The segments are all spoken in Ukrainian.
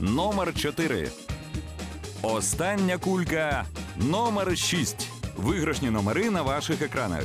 Номер 4. Остання кулька номер 6. Виграшні номери на ваших екранах.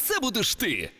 це будеш ти.